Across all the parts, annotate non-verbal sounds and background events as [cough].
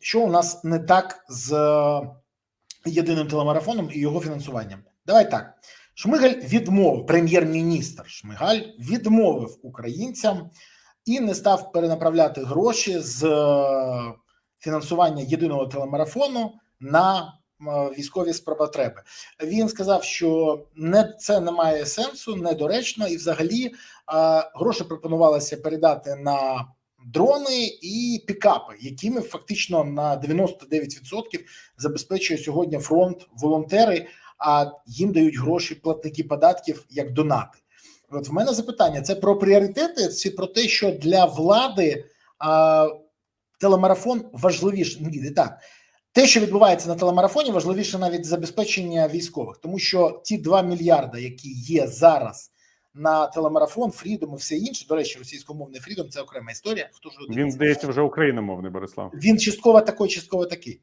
що у нас не так з е, єдиним телемарафоном і його фінансуванням? Давай так. Шмигаль відмовив, прем'єр-міністр Шмигаль відмовив українцям і не став перенаправляти гроші з е, фінансування єдиного телемарафону на е, військові спроботреби. Він сказав, що не це не має сенсу, недоречно, і взагалі гроші пропонувалося передати на дрони і пікапи, якими фактично на 99% забезпечує сьогодні фронт волонтери, а їм дають гроші платники податків як донати. От в мене запитання: це про пріоритети, чи про те, що для влади а, телемарафон важливіше ні, так. Те, що відбувається на телемарафоні, важливіше навіть забезпечення військових, тому що ті 2 мільярда, які є зараз на телемарафон, Фрідом і все інше. До речі, російськомовний Фрідом це окрема історія. Хто ж Він здається вже україномовний, Борислав. він частково такий, частково такий.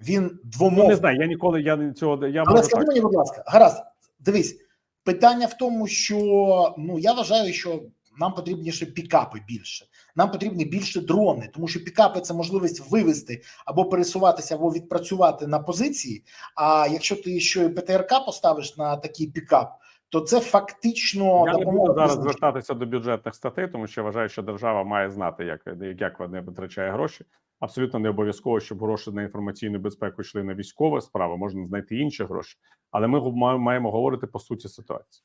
Він Ну, не знаю, я ніколи я цього я Але скажи так. мені, будь ласка, гаразд, дивись, питання в тому, що ну я вважаю, що нам потрібніше пікапи більше. Нам потрібні більше дрони, тому що пікапи це можливість вивести або пересуватися, або відпрацювати на позиції. А якщо ти ще й ПТРК поставиш на такий пікап, то це фактично Я не буду зараз звертатися до бюджетних статей, тому що вважаю, що держава має знати, як, як вона витрачає гроші. Абсолютно не обов'язково, щоб гроші на інформаційну безпеку йшли на військове справи, можна знайти інші гроші. Але ми маємо говорити по суті ситуації,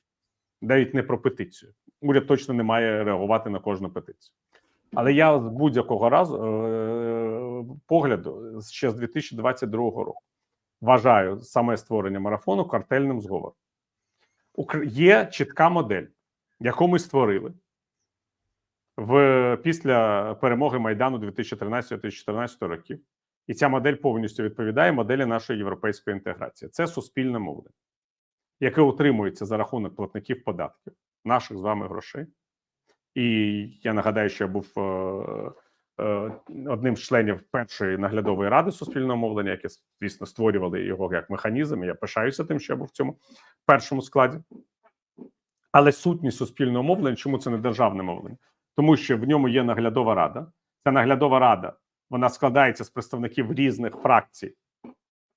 навіть не про петицію. Уряд точно не має реагувати на кожну петицію. Але я з будь-якого разу е- погляду ще з 2022 року вважаю саме створення марафону картельним зговором. Є чітка модель, яку ми створили в після перемоги Майдану 2013-2014 років, і ця модель повністю відповідає моделі нашої європейської інтеграції. Це суспільне мовлення, яке утримується за рахунок платників податків, наших з вами грошей. І я нагадаю, що я був е, одним з членів першої наглядової ради суспільного мовлення, яке, звісно, створювали його як механізм. Я пишаюся тим, що я був в цьому першому складі. Але сутність суспільного мовлення, чому це не державне мовлення? Тому що в ньому є наглядова рада. Ця наглядова рада вона складається з представників різних фракцій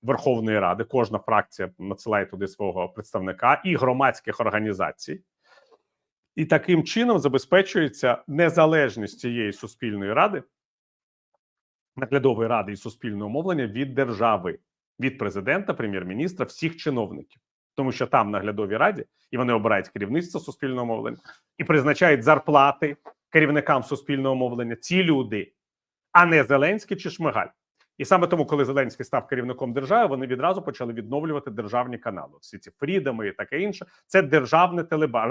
Верховної Ради. Кожна фракція надсилає туди свого представника і громадських організацій. І таким чином забезпечується незалежність цієї суспільної ради, наглядової ради і суспільного мовлення від держави, від президента, прем'єр-міністра, всіх чиновників, тому що там наглядовій раді і вони обирають керівництво суспільного мовлення і призначають зарплати керівникам суспільного мовлення. Ці люди, а не Зеленський чи Шмигаль. І саме тому, коли Зеленський став керівником держави, вони відразу почали відновлювати державні канали. Всі ці фрідами і таке інше. Це державне телеба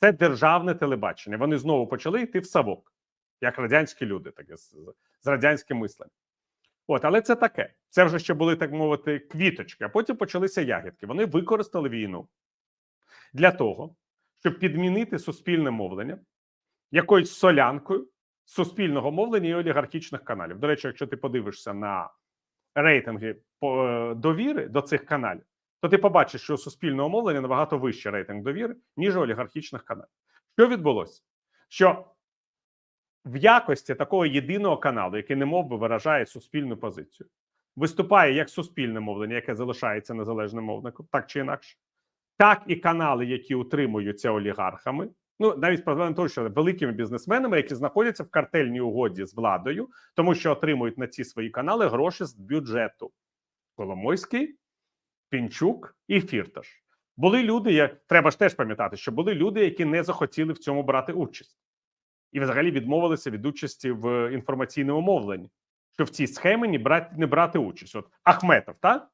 це державне телебачення. Вони знову почали йти в савок, як радянські люди, таке з, з радянським мисленням. От, але це таке. Це вже ще були, так мовити, квіточки, а потім почалися ягідки. Вони використали війну для того, щоб підмінити суспільне мовлення якоюсь солянкою суспільного мовлення і олігархічних каналів. До речі, якщо ти подивишся на рейтинги е, довіри до цих каналів, то ти побачиш, що у суспільного мовлення набагато вищий рейтинг довіри, ніж у олігархічних каналів. Що відбулося? Що в якості такого єдиного каналу, який немов би виражає суспільну позицію, виступає як суспільне мовлення, яке залишається незалежним мовником, так чи інакше, так і канали, які утримуються олігархами. Ну навіть проблема того, що великими бізнесменами, які знаходяться в картельній угоді з владою, тому що отримують на ці свої канали гроші з бюджету. Коломойський, Пінчук і Фірташ. Були люди, як треба ж теж пам'ятати, що були люди, які не захотіли в цьому брати участь, і взагалі відмовилися від участі в інформаційному мовленні, що в цій схемі не брати, не брати участь. От Ахметов, так?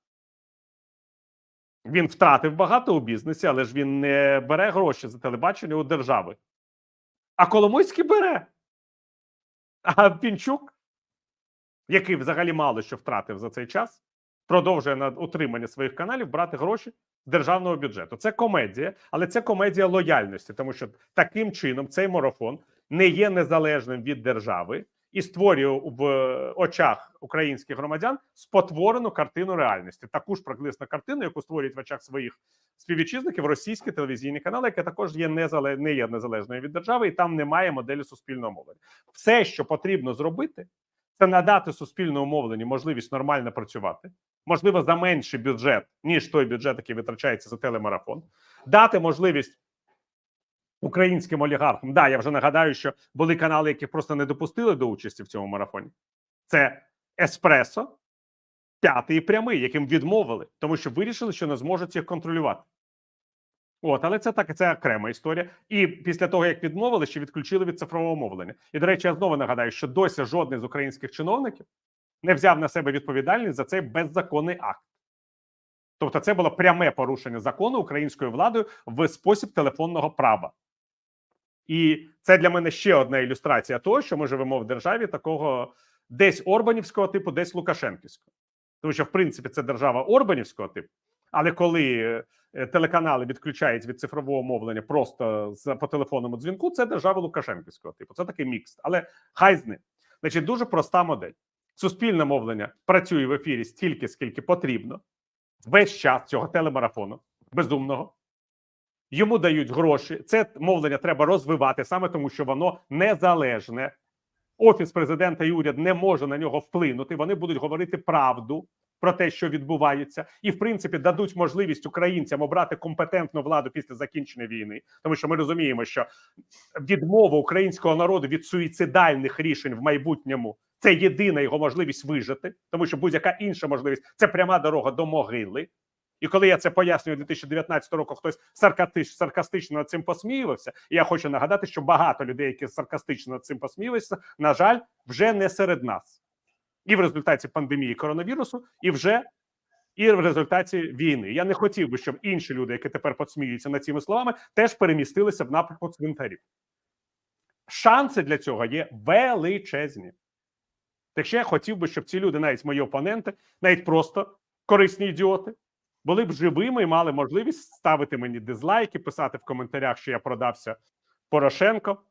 Він втратив багато у бізнесі, але ж він не бере гроші за телебачення у держави. А Коломойський бере. А Пінчук, який взагалі мало що втратив за цей час, продовжує на утримання своїх каналів брати гроші з державного бюджету. Це комедія, але це комедія лояльності, тому що таким чином цей марафон не є незалежним від держави і створює в очах українських громадян спотворену картину реальності. Таку ж приблизно картину, яку створюють в очах своїх співвітчизників російські телевізійні канали, яке також є незале... не є незалежною від держави, і там немає моделі суспільного мовлення. Все, що потрібно зробити, це надати суспільному мовленню можливість нормально працювати, можливо, за менший бюджет, ніж той бюджет, який витрачається за телемарафон, дати можливість українським олігархам. Да, я вже нагадаю, що були канали, які просто не допустили до участі в цьому марафоні. Це Еспресо, п'ятий і прямий, яким відмовили, тому що вирішили, що не зможуть їх контролювати. От, але це так, це окрема історія. І після того, як відмовили, ще відключили від цифрового мовлення. І до речі, я знову нагадаю, що досі жодний з українських чиновників не взяв на себе відповідальність за цей беззаконний акт. Тобто, це було пряме порушення закону українською владою в спосіб телефонного права. І це для мене ще одна ілюстрація того, що ми живемо в державі такого десь Орбанівського типу, десь Лукашенківського. Тому що, в принципі, це держава Орбанівського типу. Але коли е, телеканали відключають від цифрового мовлення просто по телефонному дзвінку, це держава Лукашенківського типу. Це такий мікс. Але хай з ним. Значить, дуже проста модель. Суспільне мовлення працює в ефірі стільки, скільки потрібно, весь час цього телемарафону безумного. Йому дають гроші. Це мовлення треба розвивати саме тому, що воно незалежне. Офіс президента і уряд не може на нього вплинути. Вони будуть говорити правду про те, що відбувається, і в принципі дадуть можливість українцям обрати компетентну владу після закінчення війни, тому що ми розуміємо, що відмова українського народу від суїцидальних рішень в майбутньому це єдина його можливість вижити, тому що будь-яка інша можливість це пряма дорога до могили. І коли я це пояснюю 2019 року, хтось саркастич, саркастично над цим посміювався. І я хочу нагадати, що багато людей, які саркастично над цим посміювалися, на жаль, вже не серед нас, і в результаті пандемії коронавірусу, і вже і в результаті війни. Я не хотів би, щоб інші люди, які тепер посміюються над цими словами, теж перемістилися в напрямку цвинтарів. Шанси для цього є величезні. Так ще я хотів би, щоб ці люди, навіть мої опоненти, навіть просто корисні ідіоти, були б живими і мали можливість ставити мені дизлайки, писати в коментарях, що я продався Порошенко,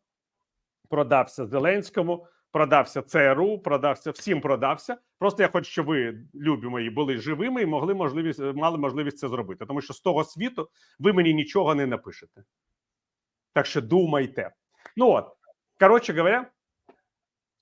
продався Зеленському, продався ЦРУ, продався всім продався. Просто я хочу, щоб ви, любі мої, були живими і могли можливість мали можливість це зробити. Тому що з того світу ви мені нічого не напишете. Так що думайте. Ну от, коротше говоря,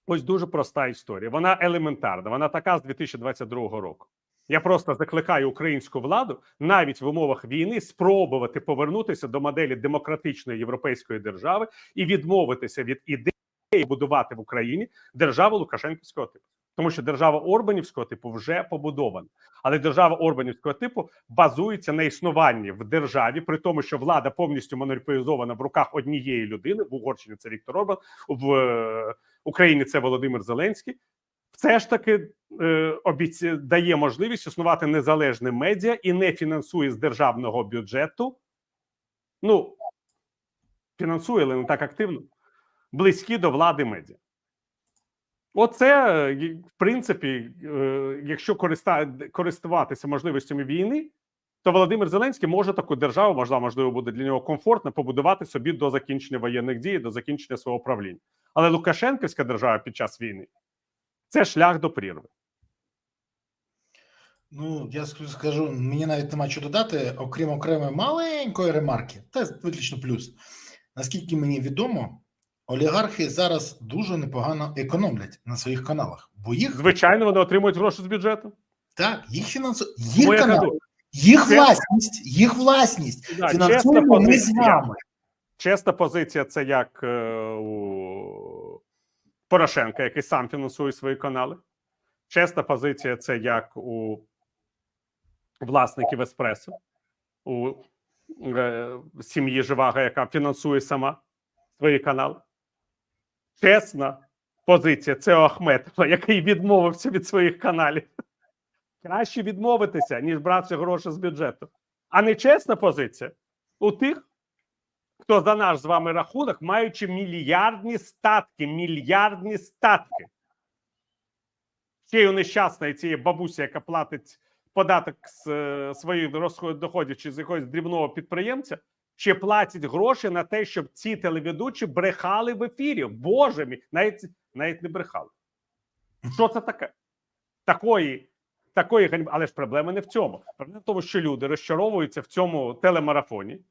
ось дуже проста історія. Вона елементарна. Вона така з 2022 року. Я просто закликаю українську владу навіть в умовах війни спробувати повернутися до моделі демократичної європейської держави і відмовитися від ідеї будувати в Україні державу Лукашенківського типу, тому що держава Орбанівського типу вже побудована, але держава Орбанівського типу базується на існуванні в державі, при тому, що влада повністю монополізована в руках однієї людини. В Угорщині це Віктор Орбан, в Україні це Володимир Зеленський все ж таки е, обіці дає можливість існувати незалежне медіа і не фінансує з державного бюджету. Ну фінансує, але не так активно, близькі до влади медіа. Оце, е, в принципі, е, якщо користуватися можливостями війни, то Володимир Зеленський може таку державу, можливо, можливо, буде для нього комфортно побудувати собі до закінчення воєнних дій, до закінчення свого правління. Але Лукашенківська держава під час війни це шлях до прірви. Ну, я скажу, мені навіть нема що додати, окрім окремої маленької ремарки, та виключно плюс. Наскільки мені відомо, олігархи зараз дуже непогано економлять на своїх каналах, бо їх Звичайно, вони отримують гроші з бюджету. так, їх фінансують, їх кажу, їх Чесно. власність, їх власність. Да, Фінансуємо ми з вами. чесна позиція це як е, у Порошенка, який сам фінансує свої канали. Чесна позиція це як у власників Еспресо, у е, сім'ї Живага, яка фінансує сама свої канали. Чесна позиція це у Ахметова, [laughs] який відмовився від своїх каналів. Краще відмовитися, ніж брати гроші з бюджету. А нечесна позиція у тих, хто за наш з вами рахунок, маючи мільярдні статки, мільярдні статки. У нещасної цієї бабусі, яка платить податок з е, своїх доходів чи з якогось дрібного підприємця, ще платять гроші на те, щоб ці телеведучі брехали в ефірі. Боже мій, навіть, навіть не брехали. Що це таке? Такої, такої ганьби. Але ж проблема не в цьому. Проблема в тому, що люди розчаровуються в цьому телемарафоні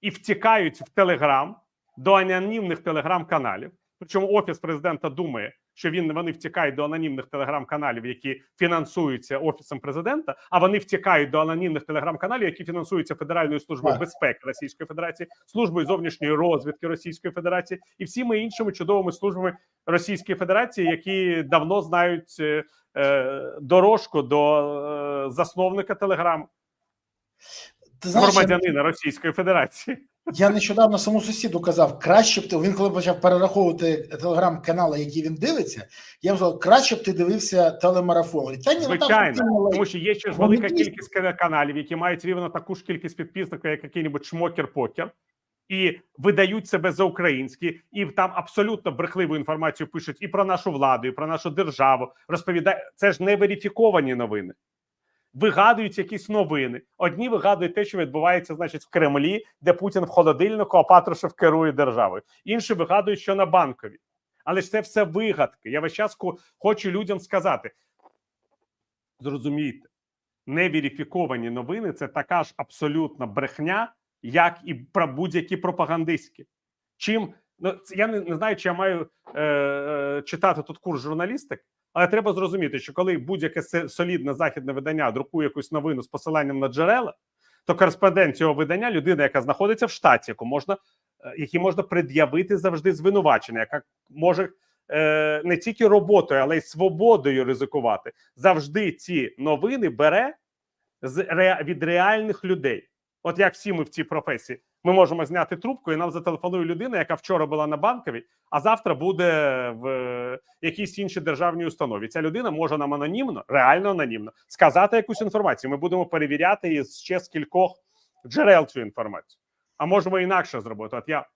і втікають в Телеграм до анонімних телеграм-каналів. Причому офіс президента думає, що він вони втікають до анонімних телеграм-каналів, які фінансуються офісом президента, а вони втікають до анонімних телеграм-каналів, які фінансуються Федеральною службою безпеки Російської Федерації, службою зовнішньої розвідки Російської Федерації і всіми іншими чудовими службами Російської Федерації, які давно знають е, е, дорожку до е, засновника телеграм Ти знаєш, громадянина Російської Федерації. я нещодавно саму сусіду казав, краще б ти він коли почав перераховувати телеграм-канали, які він дивиться. Я сказав, краще б ти дивився телемарафон. Та ні, ну там Звичайно, лайно». тому що є ще ж велика кількість каналів, які мають рівно таку ж кількість підписників, як який-небудь шмокер-покер, і видають себе за українські, і там абсолютно брехливу інформацію пишуть і про нашу владу, і про нашу державу. Розповідають це ж не верифіковані новини. Вигадують якісь новини. Одні вигадують те, що відбувається, значить, в Кремлі, де Путін в холодильнику, а Патрушев керує державою. Інші вигадують, що на банкові. Але ж це все вигадки. Я весь час хочу людям сказати: зрозумійте, невірифіковані новини це така ж абсолютна брехня, як і про будь-які пропагандистські. Чим ну я не, не знаю, чи я маю е, е, читати тут курс журналістик, але треба зрозуміти, що коли будь-яке солідне західне видання друкує якусь новину з посиланням на джерела, то кореспондент цього видання людина, яка знаходиться в штаті, яку можна е, якій можна пред'явити завжди звинувачення, яка може е, не тільки роботою, але й свободою ризикувати. Завжди ці новини бере з від реальних людей. От як всі ми в цій професії, ми можемо зняти трубку, і нам зателефонує людина, яка вчора була на банковій, а завтра буде в е, якійсь іншій державній установі. Ця людина може нам анонімно, реально анонімно, сказати якусь інформацію. Ми будемо перевіряти її з ще з кількох джерел цю інформацію. А можемо інакше зробити. От я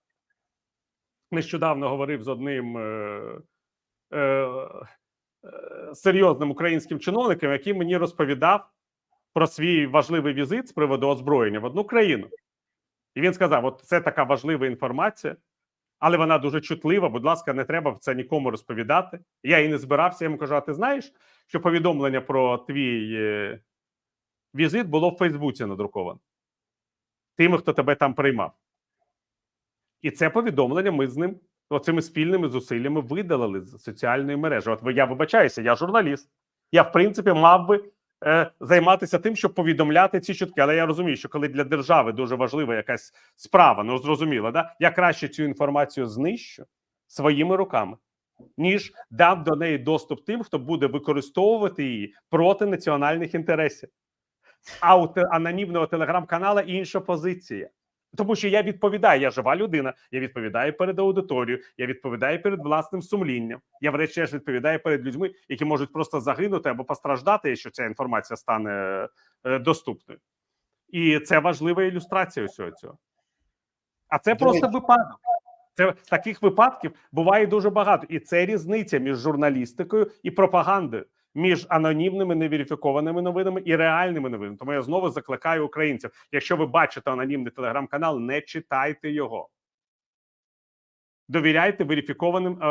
нещодавно говорив з одним е, е, е, серйозним українським чиновником, який мені розповідав про свій важливий візит з приводу озброєння в одну країну. І він сказав: от це така важлива інформація, але вона дуже чутлива. Будь ласка, не треба це нікому розповідати. Я і не збирався. Я йому кажу: а ти знаєш, що повідомлення про твій е, візит було в Фейсбуці надруковано тими, хто тебе там приймав. І це повідомлення ми з ним оцими спільними зусиллями видалили з соціальної мережі. От я вибачаюся, я журналіст. Я, в принципі, мав би займатися тим, щоб повідомляти ці чутки. Але я розумію, що коли для держави дуже важлива якась справа, ну зрозуміло, да? я краще цю інформацію знищу своїми руками, ніж дам до неї доступ тим, хто буде використовувати її проти національних інтересів. А у анонімного телеграм-канала інша позиція. Тому що я відповідаю, я жива людина, я відповідаю перед аудиторією, я відповідаю перед власним сумлінням. Я, врешті, відповідаю перед людьми, які можуть просто загинути або постраждати, якщо ця інформація стане е, доступною. І це важлива ілюстрація усього цього. А це До просто випадок. Це таких випадків буває дуже багато, і це різниця між журналістикою і пропагандою, між анонімними невірифікованими новинами і реальними новинами. Тому я знову закликаю українців: якщо ви бачите анонімний телеграм-канал, не читайте його. Довіряйте верифікованим е,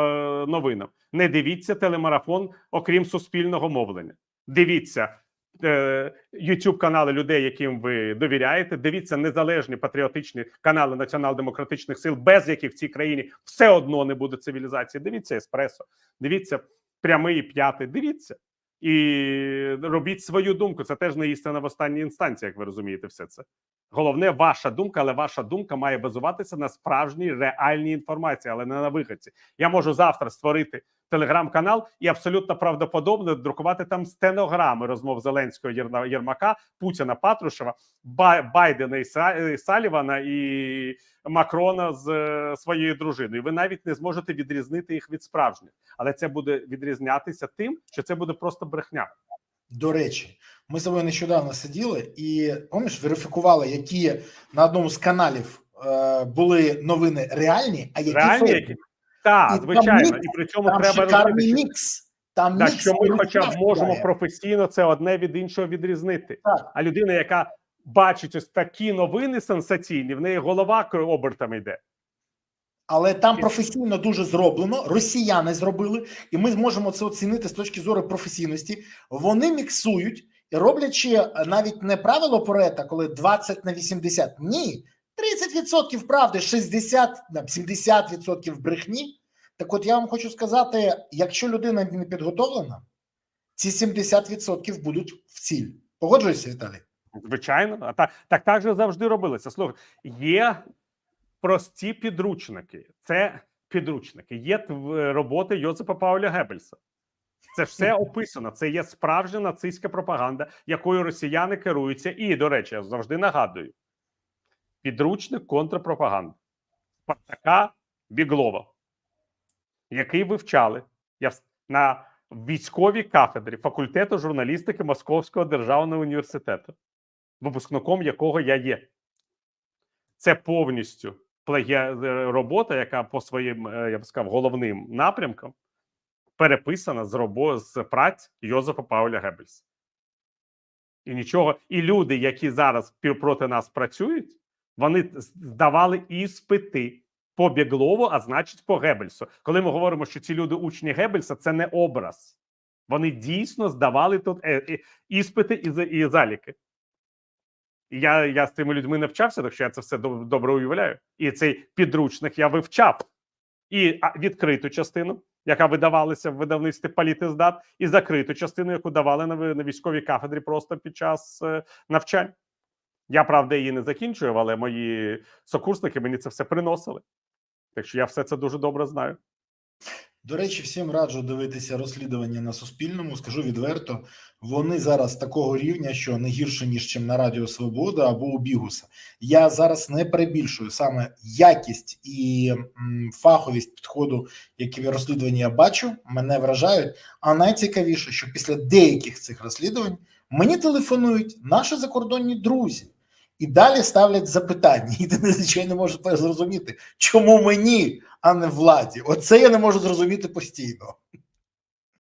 новинам. Не дивіться телемарафон, окрім суспільного мовлення. Дивіться е, youtube канали людей, яким ви довіряєте. Дивіться незалежні патріотичні канали націонал-демократичних сил, без яких в цій країні все одно не буде цивілізації. Дивіться еспресо, дивіться прямий п'ятий. Дивіться і робіть свою думку. Це теж не істина в останній інстанції, як ви розумієте, все це. Головне, ваша думка, але ваша думка має базуватися на справжній реальній інформації, але не на виходці. Я можу завтра створити телеграм-канал і абсолютно правдоподобно друкувати там стенограми розмов Зеленського Єрмака, Путіна, Патрушева, Байдена і Салівана і Макрона з е, своєю дружиною. Ви навіть не зможете відрізнити їх від справжніх, але це буде відрізнятися тим, що це буде просто брехня. До речі, ми з тобою нещодавно сиділи і помніш, верифікували, які на одному з каналів е, були новини реальні, а які Реальні, фейк. Так, І звичайно, і при цьому Там треба мікс. Там Да, мікс що ми хоча б можемо буває. професійно це одне від іншого відрізнити. Так. А людина, яка бачить ось такі новини сенсаційні, в неї голова обертами йде. Але там професійно дуже зроблено. Росіяни зробили, і ми зможемо це оцінити з точки зору професійності. Вони міксують і роблячи е, навіть не правило Парета, коли 20 на 80, ні, 30% правди, 60 на 70% брехні. Так от я вам хочу сказати: якщо людина не підготовлена, ці 70% будуть в ціль. Погоджуєшся, Віталій? Звичайно, а так, так, так же завжди робилося. Слухай, є прості підручники. Це підручники. Є тв- роботи Йозефа Пауля Геббельса. Це все описано. Це є справжня нацистська пропаганда, якою росіяни керуються. І, до речі, я завжди нагадую: підручник контрпропаганди Спартака Біглова, який вивчали на військовій кафедрі факультету журналістики Московського державного університету випускником якого я є. Це повністю е, робота, яка по своїм, е, я б сказав, головним напрямкам переписана з робо з праць Йозефа Пауля Геббельса. І нічого, і люди, які зараз проти нас працюють, вони здавали іспити по Біглову, а значить по Геббельсу. Коли ми говоримо, що ці люди учні Геббельса, це не образ. Вони дійсно здавали тут е, іспити і, за- і заліки. Я, я з тими людьми навчався, так що я це все добре уявляю. І цей підручник я вивчав і відкриту частину, яка видавалася в видавництві політиздат, і закриту частину, яку давали на, військовій кафедрі просто під час е, навчань. Я правда її не закінчую, але мої сокурсники мені це все приносили. Так що я все це дуже добре знаю. До речі, всім раджу дивитися розслідування на Суспільному. Скажу відверто, вони зараз такого рівня, що не гірше ніж чим на Радіо Свобода або у Бігуса. Я зараз не перебільшую саме якість і фаховість підходу, які в розслідуванні я бачу, мене вражають. А найцікавіше, що після деяких цих розслідувань мені телефонують наші закордонні друзі. І далі ставлять запитання, і ти звичайно не можеш зрозуміти, чому мені, а не владі. Оце я не можу зрозуміти постійно.